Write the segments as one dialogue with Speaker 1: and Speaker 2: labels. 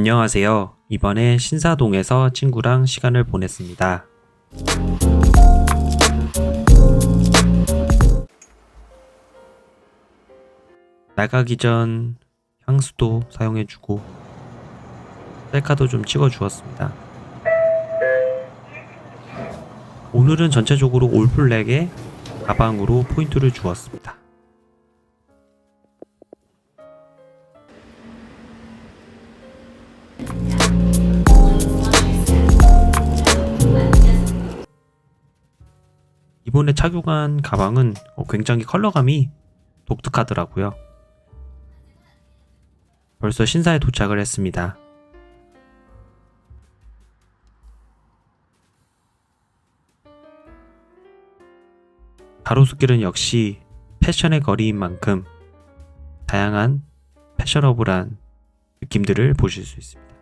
Speaker 1: 안녕하세요. 이번에 신사동에서 친구랑 시간을 보냈습니다. 나가기 전 향수도 사용해주고 셀카도 좀 찍어주었습니다. 오늘은 전체적으로 올블랙에 가방으로 포인트를 주었습니다. 이번에 착용한 가방은 어, 굉장히 컬러감이 독특하더라고요. 벌써 신사에 도착을 했습니다. 가로수길은 역시 패션의 거리인 만큼 다양한 패셔너블한 느낌들을 보실 수 있습니다.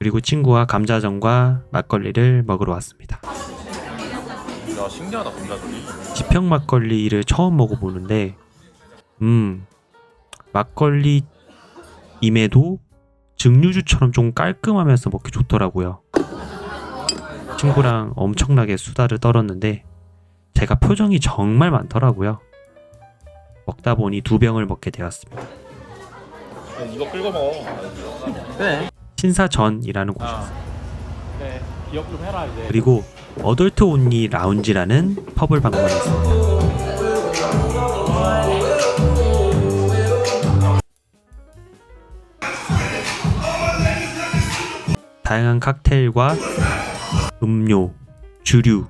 Speaker 1: 그리고 친구와 감자전과 막걸리를 먹으러 왔습니다.
Speaker 2: 야 신기하다 감자들이
Speaker 1: 지평 막걸리를 처음 먹어보는데, 음, 막걸리임에도 증류주처럼 좀 깔끔하면서 먹기 좋더라고요. 친구랑 엄청나게 수다를 떨었는데, 제가 표정이 정말 많더라고요. 먹다 보니 두 병을 먹게 되었습니다.
Speaker 2: 이거 끌고 먹어
Speaker 3: 그래.
Speaker 1: 신사전이라는 곳.
Speaker 2: 아
Speaker 3: 그래. 기억 좀 해라 이제.
Speaker 1: 그리고 어덜트 온리 라운지라는 펍을 방문했습니다. 다양한 칵테일과 음료, 주류,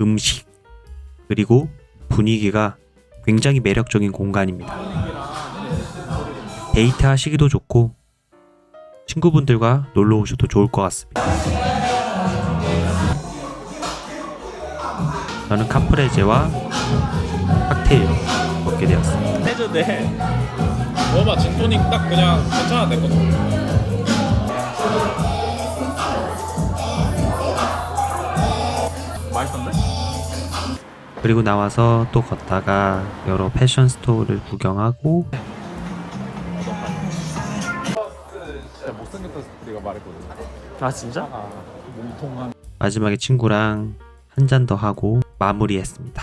Speaker 1: 음식, 그리고 분위기가 굉장히 매력적인 공간입니다. 데이트 하시기도 좋고, 친구분들과 놀러 오셔도 좋을 것 같습니다. 저는 카프레제와 칵테일 먹게 되었습니다.
Speaker 3: 해줘네.
Speaker 2: 먹어봐 진토닉 딱 그냥 괜찮아 내 것도
Speaker 3: 맛있던데?
Speaker 1: 그리고 나와서 또 걷다가 여러 패션 스토어를 구경하고
Speaker 3: 진짜 못생겼다 내가 말했거든.
Speaker 4: 아 진짜?
Speaker 3: 아 몸통한.
Speaker 1: 마지막에 친구랑 한 잔 더 하고 마무리했습니다.